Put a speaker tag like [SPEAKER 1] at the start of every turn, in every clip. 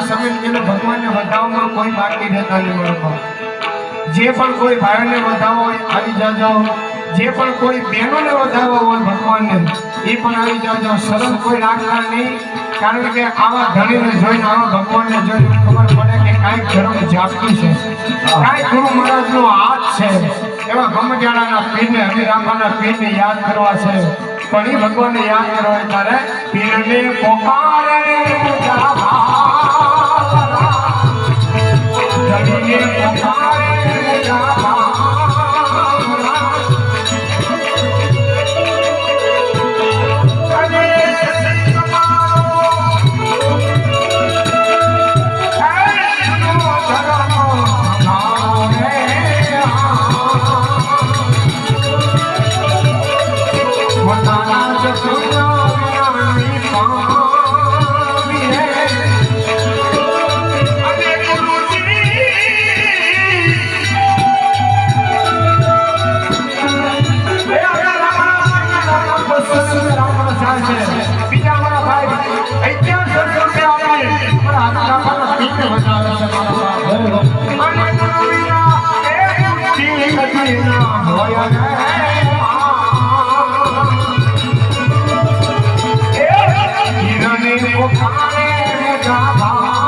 [SPEAKER 1] સમય એને ભગવાનને વધાવવામાં કોઈ બાકી રહેતા નહીં મળતો જે પણ કોઈ ભાઈઓને વધાવો હોય આવી જાજો જે પણ કોઈ બહેનોને વધાવવા હોય ભગવાનને, એ પણ આવી જાજો શરમ કોઈ રાખતા નહીં, કારણ કે આવા ધણીને જોઈને, આવા ભગવાનને જોઈને ખબર પડે કે કાંઈક ધર્મ જાપતું છે. કાંઈક ગુરુ મહારાજનો હાથ છે. એવા ગમજાડાના પીરને હરિરામાના પીરને યાદ કરવા છે. પણ એ ભગવાનને યાદ કરવા ત્યારે પીરને પોકારે. ધણીને હિરણે પોકારે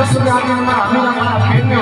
[SPEAKER 1] સસુરાના મારા મીરા મારા પ્રેમ ને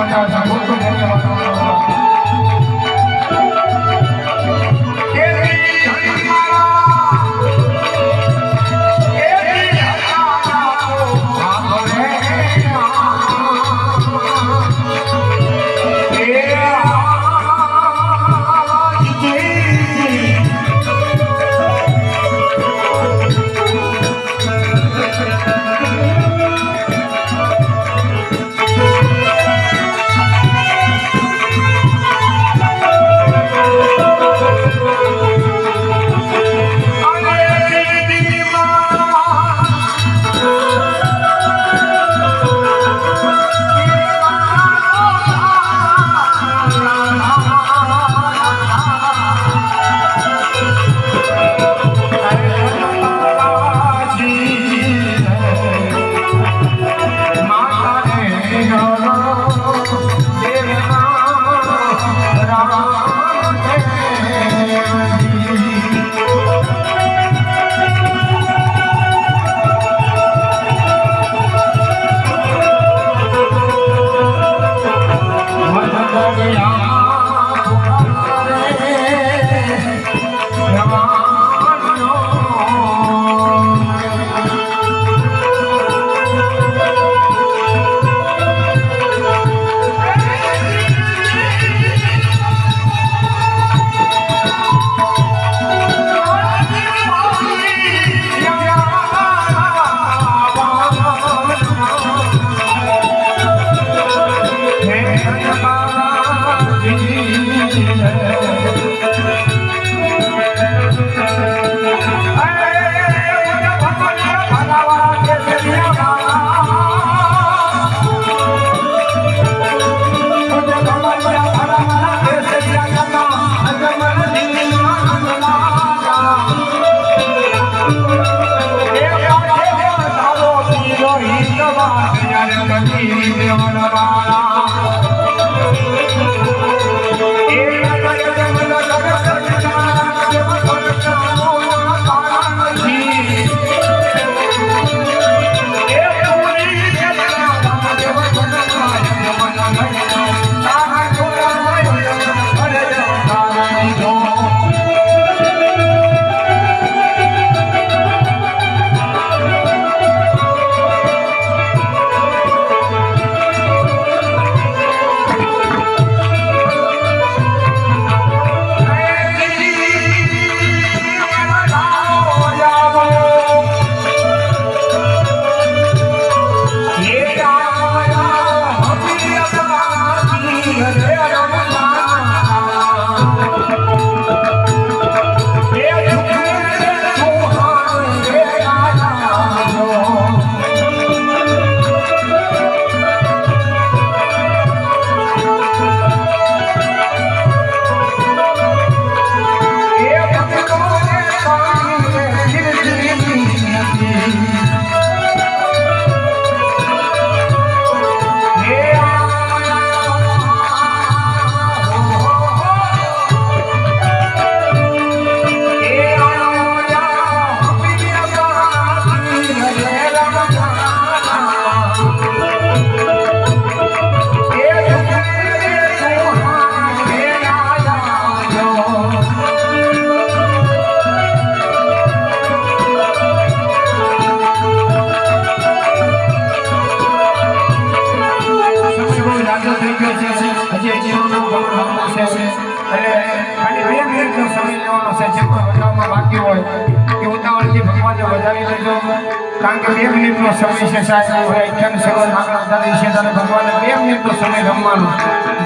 [SPEAKER 1] બે મિનિટનો સમય છે સાહેબ. અઠ્યાવીસ સેવન આગળ છે. ત્યારે ભગવાને બે મિનિટનો સમય રમવાનો.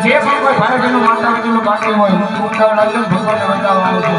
[SPEAKER 1] જે પણ કોઈ ભાઈ બહેનો માતા બહેનો બાકી હોય ઉતાવળ રાખજો ભગવાનને બતાવવા આવજો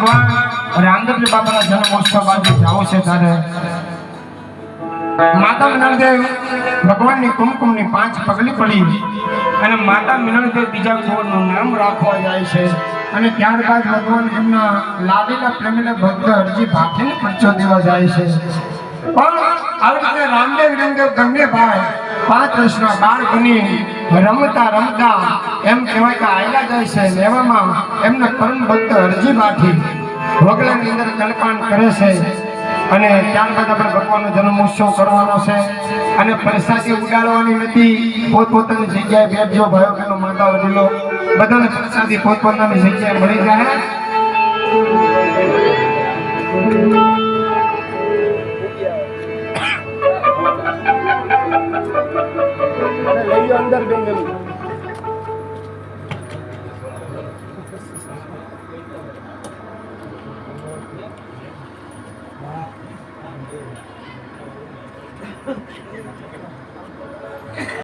[SPEAKER 1] ભગવાન રામદેવ બાપાના જન્મોત્સવ બાજુ જાઓ છે ત્યારે. માતા મિનળદેવ ભગવાનની કુમકુમની પાંચ પગલી પડી અને માતા મિનળદેવ બીજા કોનું નામ રાખવા જાય છે. અને ત્યારબાદ ભગવાન એમના લાલીલા પ્રેમીલા ભક્ત અરજી ભાખીને પરચો દેવા જાય છે. પણ આવી રીતે રામદેવ રામદેવ ગંગેભાઈ પાંચ વર્ષના બાળકની રમતા રમતા એમ કહેવાય કે આયલા જાય છે ને એમના પરમ ભક્ત અરજી ભાઠી વગલાની અંદર કલ્પાન કરે છે અને ત્યારબાદ આપણે ભગવાનનો જન્મોત્સવ કરવાનો છે અને પ્રસાદી ઉડાડવાની નથી પોતપોતાની જગ્યાએ બેઠજો ભાઈઓ બહેનો માતા વડીલો બધાને પ્રસાદી પોતપોતાની જગ્યાએ મળી જાય.